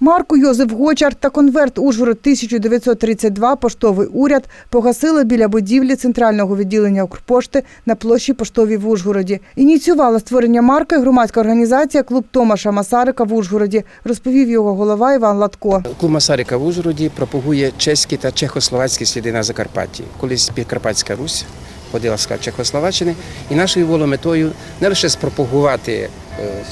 Марку Йозеф Гочар та конверт Ужгород 1932 поштовий уряд погасили біля будівлі центрального відділення Укрпошти на площі Поштовій в Ужгороді. Ініціювала створення марки громадська організація Клуб Томаша Масарика в Ужгороді, розповів його голова Іван Латко. Клуб Масарика в Ужгороді пропагує чеські та чехословацькі сліди на Закарпатті. Колись Підкарпатська Русь ходила з Чехословаччини, і нашою було метою не лише спропагувати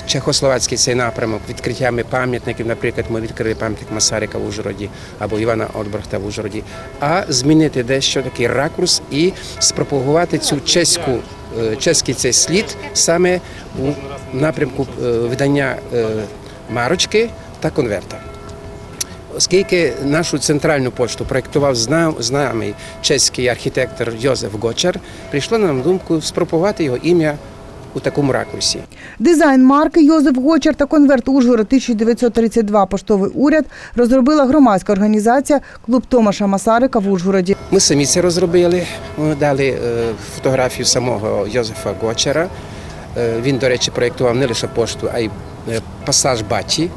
чехословацький цей напрямок відкриттями пам'ятників. Наприклад, ми відкрили пам'ятник Масарика в Ужгороді або Івана Отбрахта в Ужгороді, а змінити дещо такий ракурс і спропагувати цю чеську. е, Чеський цей слід саме у напрямку е, видання е, марочки та конверта. Оскільки нашу центральну пошту проєктував зна- чеський архітектор Йозеф Гочар, прийшло нам на думку спропагувати його ім'я у такому ракурсі. Дизайн марки Йозеф Гочер та конверт Ужгород 1932 поштовий уряд розробила громадська організація Клуб Томаша Масарика в Ужгороді. Ми самі це розробили. Ми дали е, фотографію самого Йозефа Гочара. Е, Він, до речі, проєктував не лише пошту, а й пасаж Баті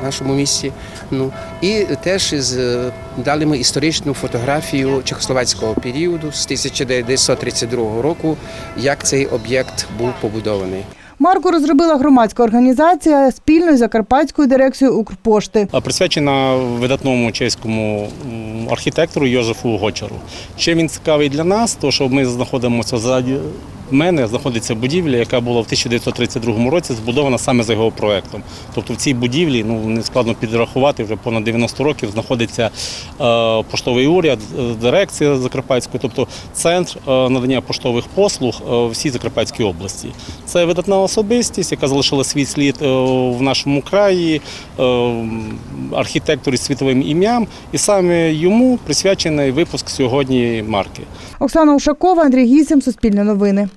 в нашому місті. Ну і теж із, е, дали ми історичну фотографію чехословацького періоду з 1932 року, як цей об'єкт був побудований. Марку розробила громадська організація спільно з Закарпатською дирекцією Укрпошти. Присвячена видатному чеському архітектору Йозефу Гочару. Чим він цікавий для нас, то що ми знаходимося ззаді мене, знаходиться будівля, яка була в 1932 році збудована саме за його проектом. Тобто в цій будівлі, ну не складно підрахувати, вже понад 90 років знаходиться е, поштовий уряд, е, дирекція Закарпатської, тобто центр е, надання поштових послуг всій Закарпатській області. Це видатна особистість, яка залишила свій слід в нашому краї, архітектор із світовим ім'ям, і саме йому присвячений випуск сьогодні марки. Оксана Ушакова, Андрій Гісем, Суспільне новини.